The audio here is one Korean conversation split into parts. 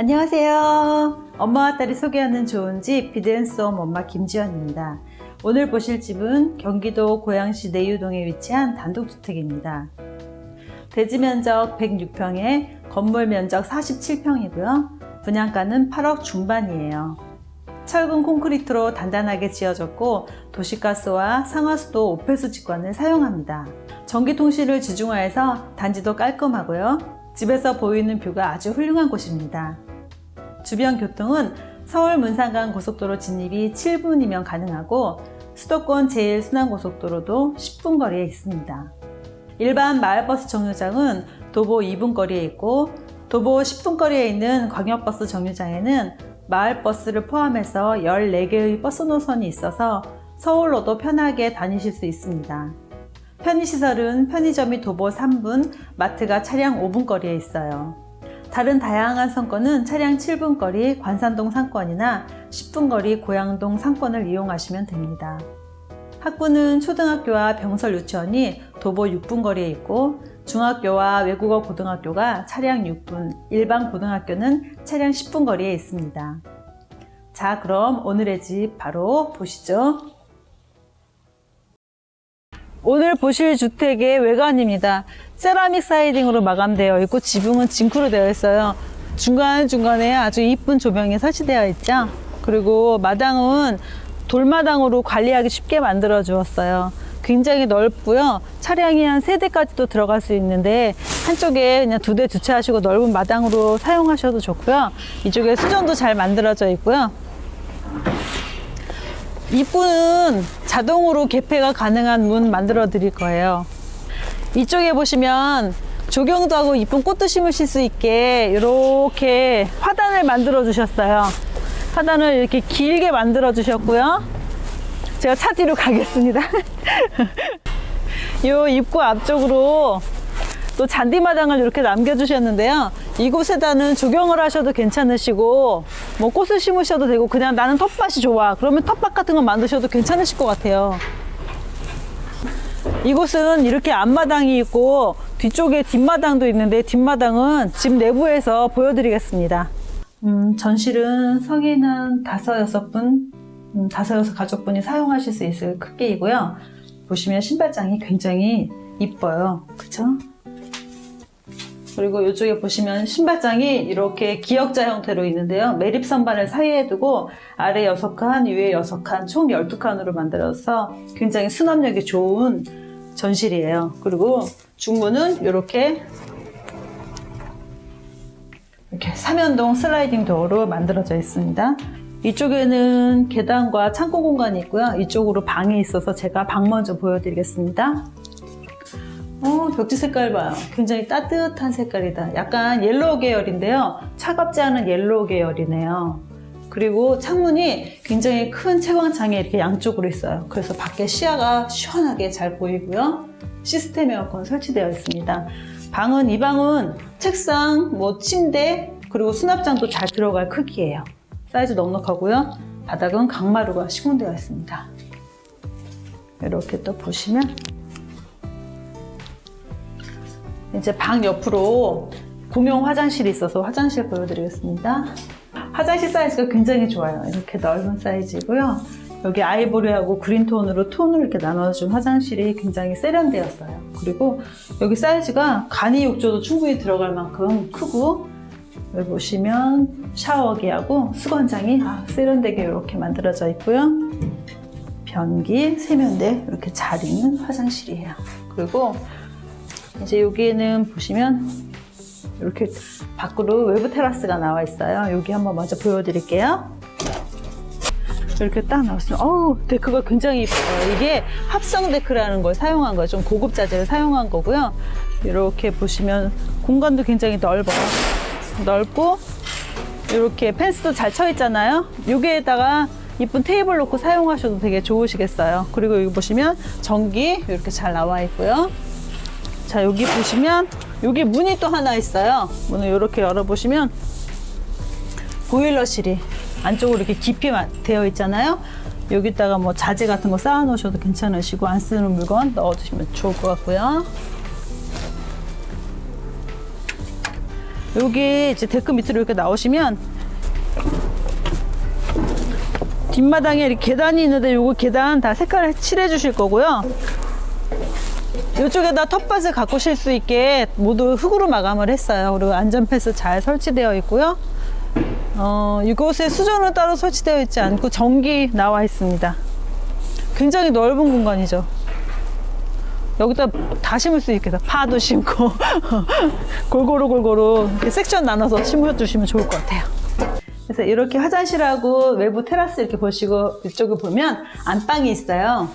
안녕하세요. 엄마와 딸이 소개하는 좋은 집 비드앤솜 엄마 김지연입니다. 오늘 보실 집은 경기도 고양시 내유동에 위치한 단독주택입니다. 대지 면적 106평에 건물 면적 47평이고요. 분양가는 8억 중반이에요. 철근 콘크리트로 단단하게 지어졌고 도시가스와 상하수도 오폐수 직관을 사용합니다. 전기 통신을 지중화해서 단지도 깔끔하고요. 집에서 보이는 뷰가 아주 훌륭한 곳입니다. 주변 교통은 서울 문산간 고속도로 진입이 7분이면 가능하고 수도권 제1순환고속도로도 10분 거리에 있습니다. 일반 마을버스 정류장은 도보 2분 거리에 있고 도보 10분 거리에 있는 광역버스 정류장에는 마을버스를 포함해서 14개의 버스 노선이 있어서 서울로도 편하게 다니실 수 있습니다. 편의시설은 편의점이 도보 3분, 마트가 차량 5분 거리에 있어요. 다른 다양한 상권은 차량 7분 거리 관산동 상권이나 10분 거리 고양동 상권을 이용하시면 됩니다. 학구는 초등학교와 병설 유치원이 도보 6분 거리에 있고 중학교와 외국어 고등학교가 차량 6분, 일반 고등학교는 차량 10분 거리에 있습니다. 자, 그럼 오늘의 집 바로 보시죠. 오늘 보실 주택의 외관입니다. 세라믹 사이딩으로 마감되어 있고 지붕은 징크로 되어 있어요. 중간중간에 아주 이쁜 조명이 설치되어 있죠. 그리고 마당은 돌마당으로 관리하기 쉽게 만들어 주었어요. 굉장히 넓고요. 차량이 한 세 대까지도 들어갈 수 있는데 한쪽에 그냥 두 대 주차하시고 넓은 마당으로 사용하셔도 좋고요. 이쪽에 수전도 잘 만들어져 있고요. 입구는 자동으로 개폐가 가능한 문 만들어 드릴 거예요. 이쪽에 보시면 조경도 하고 이쁜 꽃도 심으실 수 있게 이렇게 화단을 만들어 주셨어요. 화단을 이렇게 길게 만들어 주셨고요. 제가 차 뒤로 가겠습니다. 이 입구 앞쪽으로 또 잔디마당을 이렇게 남겨주셨는데요. 이곳에다는 조경을 하셔도 괜찮으시고, 뭐 꽃을 심으셔도 되고, 그냥 나는 텃밭이 좋아. 그러면 텃밭 같은 거 만드셔도 괜찮으실 것 같아요. 이곳은 이렇게 앞마당이 있고, 뒤쪽에 뒷마당도 있는데, 뒷마당은 집 내부에서 보여드리겠습니다. 음, 전실은 성인 한 다섯, 여섯 분, 음, 다섯, 여섯 가족분이 사용하실 수 있을 크기이고요. 보시면 신발장이 굉장히 이뻐요. 그쵸? 그리고 이쪽에 보시면 신발장이 이렇게 기역자 형태로 있는데요. 매립 선반을 사이에 두고 아래 6칸, 위에 6칸, 총 12칸으로 만들어서 굉장히 수납력이 좋은 전실이에요. 그리고 중문은 이렇게 이렇게 삼연동 슬라이딩 도어로 만들어져 있습니다. 이쪽에는 계단과 창고 공간이 있고요. 이쪽으로 방이 있어서 제가 방 먼저 보여드리겠습니다. 어, 벽지 색깔 봐요. 굉장히 따뜻한 색깔이다. 약간 옐로우 계열인데요. 차갑지 않은 옐로우 계열이네요. 그리고 창문이 굉장히 큰 채광창에 이렇게 양쪽으로 있어요. 그래서 밖에 시야가 시원하게 잘 보이고요. 시스템 에어컨 설치되어 있습니다. 방은 이 방은 책상, 뭐 침대 그리고 수납장도 잘 들어갈 크기예요. 사이즈 넉넉하고요. 바닥은 강마루가 시공되어 있습니다. 이렇게 또 보시면 이제 방 옆으로 공용 화장실이 있어서 화장실 보여드리겠습니다. 화장실 사이즈가 굉장히 좋아요. 이렇게 넓은 사이즈고요. 여기 아이보리하고 그린톤으로 톤을 이렇게 나눠준 화장실이 굉장히 세련되었어요. 그리고 여기 사이즈가 간이 욕조도 충분히 들어갈 만큼 크고 여기 보시면 샤워기하고 수건장이 아, 세련되게 이렇게 만들어져 있고요. 변기, 세면대 이렇게 잘 있는 화장실이에요. 그리고 이제 여기는 보시면 이렇게 밖으로 외부 테라스가 나와 있어요. 여기 한번 먼저 보여드릴게요. 이렇게 딱 나왔어요. 어우, 데크가 굉장히 이뻐요. 이게 합성 데크라는 걸 사용한 거예요. 좀 고급 자재를 사용한 거고요. 이렇게 보시면 공간도 굉장히 넓어요. 넓고 이렇게 펜스도 잘 쳐 있잖아요. 여기에다가 이쁜 테이블 놓고 사용하셔도 되게 좋으시겠어요. 그리고 여기 보시면 전기 이렇게 잘 나와 있고요. 자 여기 보시면 여기 문이 또 하나 있어요. 문을 이렇게 열어보시면 보일러실이 안쪽으로 이렇게 깊이 마- 되어 있잖아요. 여기다가 뭐 자재 같은 거 쌓아 놓으셔도 괜찮으시고 안 쓰는 물건 넣어두시면 좋을 것 같고요. 여기 이제 데크 밑으로 이렇게 나오시면 뒷마당에 이렇게 계단이 있는데 요거 계단 다 색깔 칠해 주실 거고요. 이쪽에다 텃밭을 가꾸실 수 있게 모두 흙으로 마감을 했어요. 그리고 안전패스 잘 설치되어 있고요. 어, 이곳에 수전은 따로 설치되어 있지 않고 전기 나와 있습니다. 굉장히 넓은 공간이죠. 여기다 다 심을 수 있겠다. 파도 심고 골고루 골고루 섹션 나눠서 심어주시면 좋을 것 같아요. 그래서 이렇게 화장실하고 외부 테라스 이렇게 보시고 이쪽을 보면 안방이 있어요.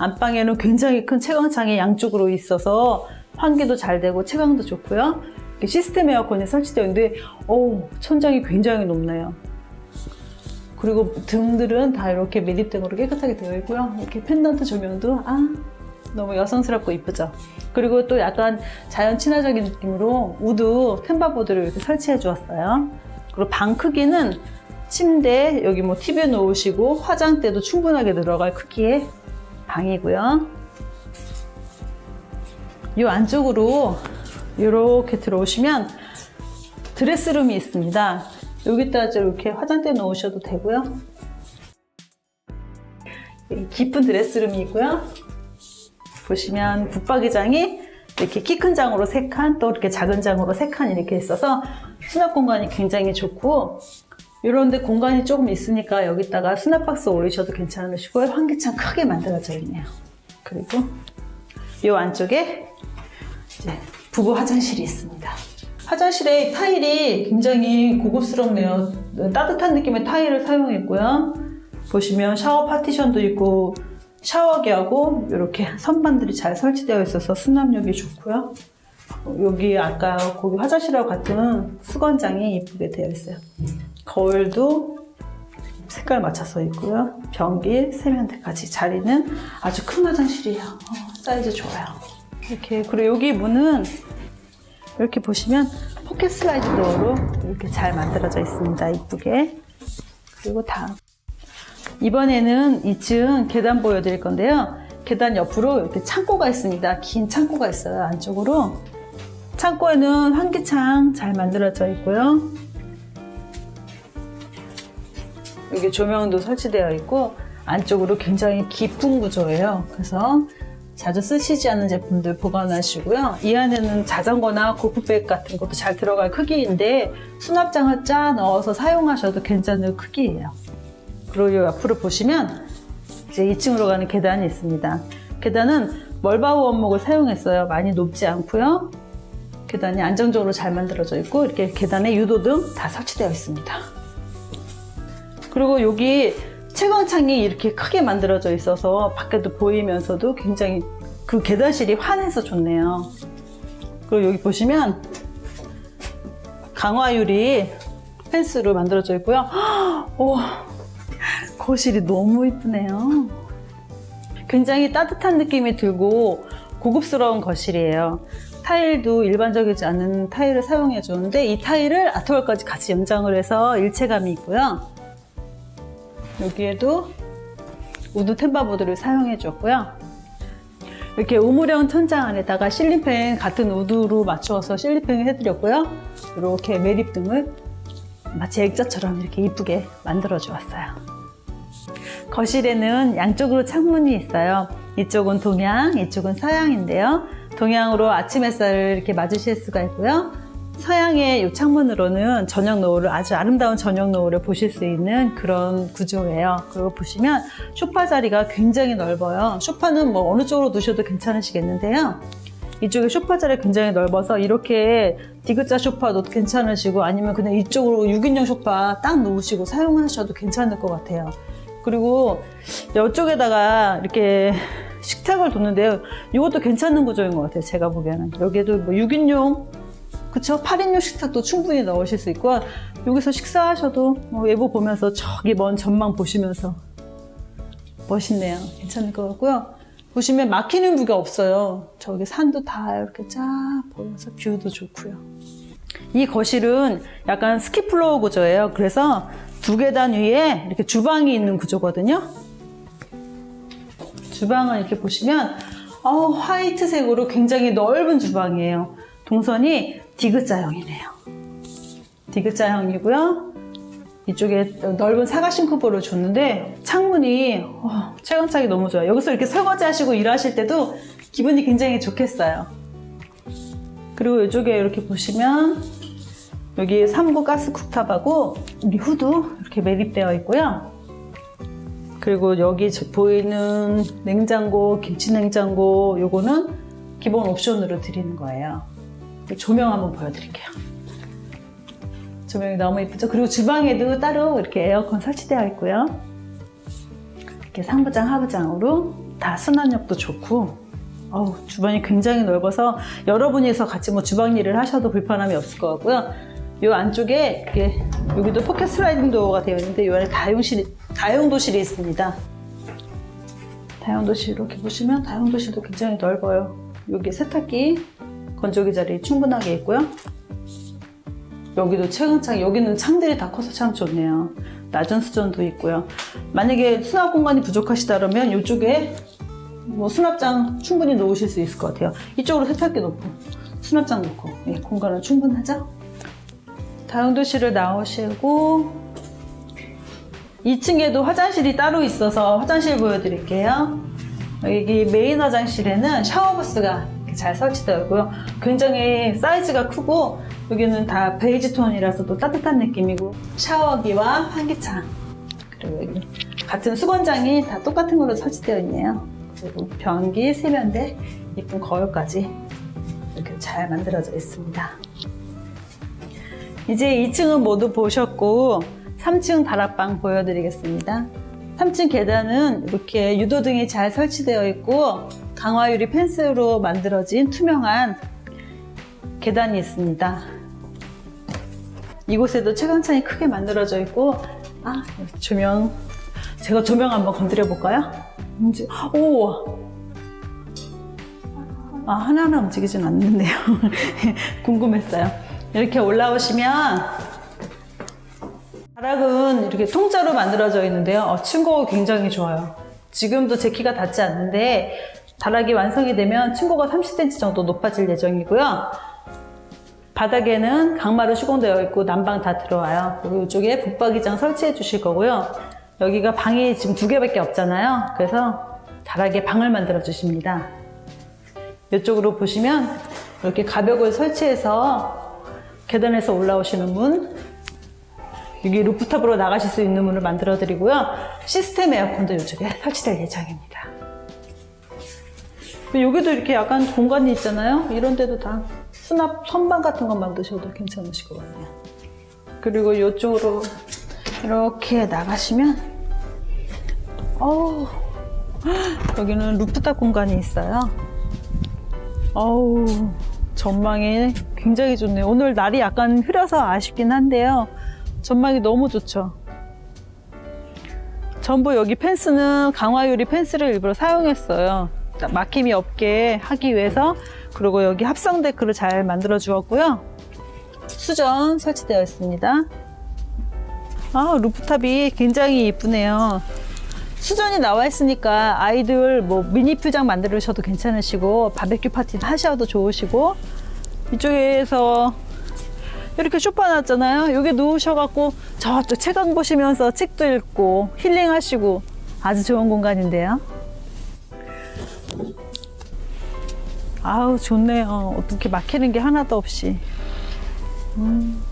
안방에는 굉장히 큰 채광창이 양쪽으로 있어서 환기도 잘 되고 채광도 좋고요. 시스템 에어컨이 설치되어 있는데 오 천장이 굉장히 높네요. 그리고 등들은 다 이렇게 매립등으로 깨끗하게 되어 있고요. 이렇게 펜던트 조명도 아 너무 여성스럽고 이쁘죠. 그리고 또 약간 자연 친화적인 느낌으로 우드 템바보드를 이렇게 설치해 주었어요. 그리고 방 크기는 침대 여기 뭐 TV 놓으시고 화장대도 충분하게 들어갈 크기의 방이고요. 이 안쪽으로 이렇게 들어오시면 드레스룸이 있습니다. 여기다 이렇게 화장대 놓으셔도 되고요. 깊은 드레스룸이 있고요. 보시면 붙박이장이 이렇게 키 큰 장으로 3칸, 또 이렇게 작은 장으로 3칸 이렇게 있어서 수납 공간이 굉장히 좋고 이런데 공간이 조금 있으니까 여기다가 수납박스 올리셔도 괜찮으시고 환기창 크게 만들어져 있네요. 그리고 이 안쪽에 이제 부부 화장실이 있습니다. 화장실에 타일이 굉장히 고급스럽네요. 따뜻한 느낌의 타일을 사용했고요. 보시면 샤워 파티션도 있고 샤워기하고 이렇게 선반들이 잘 설치되어 있어서 수납력이 좋고요. 여기 아까 거기 화장실하고 같은 수건장이 이쁘게 되어 있어요. 거울도 색깔 맞춰서 있고요. 변기, 세면대까지 자리는 아주 큰 화장실이에요. 어, 사이즈 좋아요. 이렇게 그리고 여기 문은 이렇게 보시면 포켓 슬라이드 도어로 이렇게 잘 만들어져 있습니다. 이쁘게. 그리고 다음 이번에는 2층 계단 보여드릴 건데요. 계단 옆으로 이렇게 창고가 있습니다. 긴 창고가 있어요. 안쪽으로. 창고에는 환기창 잘 만들어져 있고요. 여기 조명도 설치되어 있고 안쪽으로 굉장히 깊은 구조예요. 그래서 자주 쓰시지 않는 제품들 보관하시고요. 이 안에는 자전거나 골프백 같은 것도 잘 들어갈 크기인데 수납장을 짜 넣어서 사용하셔도 괜찮은 크기예요. 그리고 이 옆으로 보시면 이제 2층으로 가는 계단이 있습니다. 계단은 멀바우 원목을 사용했어요. 많이 높지 않고요. 계단이 안정적으로 잘 만들어져 있고 이렇게 계단에 유도등 다 설치되어 있습니다. 그리고 여기 채광창이 이렇게 크게 만들어져 있어서 밖에도 보이면서도 굉장히 그 계단실이 환해서 좋네요. 그리고 여기 보시면 강화유리 펜스로 만들어져 있고요. 오, 거실이 너무 이쁘네요. 굉장히 따뜻한 느낌이 들고 고급스러운 거실이에요. 타일도 일반적이지 않은 타일을 사용해 주는데 이 타일을 아트월까지 같이 연장을 해서 일체감이 있고요. 여기에도 우드 템바보드를 사용해 줬고요. 이렇게 우물형 천장 안에다가 실리팽 같은 우드로 맞추어서 실리팽을 해드렸고요. 이렇게 매립 등을 마치 액자처럼 이렇게 이쁘게 만들어 주었어요. 거실에는 양쪽으로 창문이 있어요. 이쪽은 동양, 이쪽은 서양인데요. 동양으로 아침 햇살을 이렇게 맞으실 수가 있고요. 서양의 이 창문으로는 저녁 노을을 아주 아름다운 저녁 노을을 보실 수 있는 그런 구조예요. 그리고 보시면 소파 자리가 굉장히 넓어요. 소파는 뭐 어느 쪽으로 두셔도 괜찮으시겠는데요. 이쪽에 소파 자리가 굉장히 넓어서 이렇게 디귿자 소파도 괜찮으시고 아니면 그냥 이쪽으로 6인용 소파 딱 놓으시고 사용하셔도 괜찮을 것 같아요. 그리고 이쪽에다가 이렇게 식탁을 뒀는데요. 이것도 괜찮은 구조인 것 같아요. 제가 보기에는. 여기에도 뭐 6인용, 그쵸? 8인용 식탁도 충분히 넣으실 수 있고, 여기서 식사하셔도 뭐 외부 보면서 저기 먼 전망 보시면서 멋있네요. 괜찮을 것 같고요. 보시면 막히는 뷰가 없어요. 저기 산도 다 이렇게 쫙 보여서 뷰도 좋고요. 이 거실은 약간 스키플로어 구조예요. 그래서 두 계단 위에 이렇게 주방이 있는 구조거든요. 주방을 이렇게 보시면 어, 화이트색으로 굉장히 넓은 주방이에요. 동선이 디귿자형이네요. 디귿자형이고요. 이쪽에 넓은 사과 싱크볼을 줬는데 창문이 어, 채광착이 너무 좋아요. 여기서 이렇게 설거지 하시고 일하실 때도 기분이 굉장히 좋겠어요. 그리고 이쪽에 이렇게 보시면 여기 3구 가스 쿡탑하고 우리 후드 이렇게 매립되어 있고요. 그리고 여기 저- 보이는 냉장고, 김치 냉장고 요거는 기본 옵션으로 드리는 거예요. 조명 한번 보여드릴게요. 조명이 너무 예쁘죠? 그리고 주방에도 따로 이렇게 에어컨 설치되어 있고요. 이렇게 상부장, 하부장으로 다 순환력도 좋고, 어우, 주방이 굉장히 넓어서 여러분이서 같이 뭐 주방 일을 하셔도 불편함이 없을 것 같고요. 이 안쪽에 이렇게 여기도 포켓 슬라이딩 도어가 되어 있는데 이 안에 다용실이, 다용도실이 있습니다. 다용도실 이렇게 보시면 다용도실도 굉장히 넓어요. 여기 세탁기, 건조기 자리 충분하게 있고요. 여기도 채광창, 여기는 창들이 다 커서 참 좋네요. 낮은 수전도 있고요. 만약에 수납 공간이 부족하시다면 이쪽에 뭐 수납장 충분히 놓으실 수 있을 것 같아요. 이쪽으로 세탁기 놓고 수납장 놓고 예, 공간은 충분하죠? 다용도실을 나오시고 2층에도 화장실이 따로 있어서 화장실 보여드릴게요. 여기 메인 화장실에는 샤워부스가 이렇게 잘 설치되어 있고요. 굉장히 사이즈가 크고 여기는 다 베이지 톤이라서 또 따뜻한 느낌이고 샤워기와 환기창 그리고 여기 같은 수건장이 다 똑같은 걸로 설치되어 있네요. 그리고 변기, 세면대, 예쁜 거울까지 이렇게 잘 만들어져 있습니다. 이제 2층은 모두 보셨고 3층 다락방 보여드리겠습니다. 3층 계단은 이렇게 유도등이 잘 설치되어 있고 강화 유리 펜스로 만들어진 투명한 계단이 있습니다. 이곳에도 채광창이 크게 만들어져 있고 아 조명 제가 조명 한번 건드려 볼까요? 오. 아 하나하나 움직이진 않는데요. 궁금했어요. 이렇게 올라오시면 다락은 이렇게 통짜로 만들어져 있는데요. 어, 층고가 굉장히 좋아요. 지금도 제 키가 닿지 않는데 다락이 완성이 되면 층고가 30cm 정도 높아질 예정이고요. 바닥에는 강마루 시공되어 있고 난방 다 들어와요. 그리고 이쪽에 붙박이장 설치해 주실 거고요. 여기가 방이 지금 두 개밖에 없잖아요. 그래서 다락에 방을 만들어 주십니다. 이쪽으로 보시면 이렇게 가벽을 설치해서 계단에서 올라오시는 문, 여기 루프탑으로 나가실 수 있는 문을 만들어 드리고요. 시스템 에어컨도 이쪽에 설치될 예정입니다. 여기도 이렇게 약간 공간이 있잖아요. 이런 데도 다 수납 선반 같은 거 만드셔도 괜찮으실 것 같네요. 그리고 이쪽으로 이렇게 나가시면 어우 여기는 루프탑 공간이 있어요. 어우 전망이 굉장히 좋네요. 오늘 날이 약간 흐려서 아쉽긴 한데요. 전망이 너무 좋죠. 전부 여기 펜스는 강화유리 펜스를 일부러 사용했어요. 막힘이 없게 하기 위해서 그리고 여기 합성 데크를 잘 만들어 주었고요. 수전 설치되어 있습니다. 아 루프탑이 굉장히 이쁘네요. 수전이 나와 있으니까 아이들 뭐 미니 퓨장 만들으셔도 괜찮으시고 바베큐 파티 하셔도 좋으시고 이쪽에서 이렇게 쇼파 놨잖아요. 여기 누우셔갖고 저쪽 책강 보시면서 책도 읽고 힐링하시고 아주 좋은 공간인데요. 아우 좋네요. 어떻게 막히는 게 하나도 없이. 음.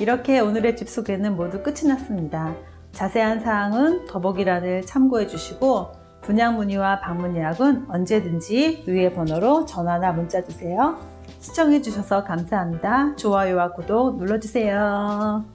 이렇게 오늘의 집 소개는 모두 끝이 났습니다. 자세한 사항은 더보기란을 참고해 주시고 분양 문의와 방문 예약은 언제든지 위의 번호로 전화나 문자 주세요. 시청해 주셔서 감사합니다. 좋아요와 구독 눌러주세요.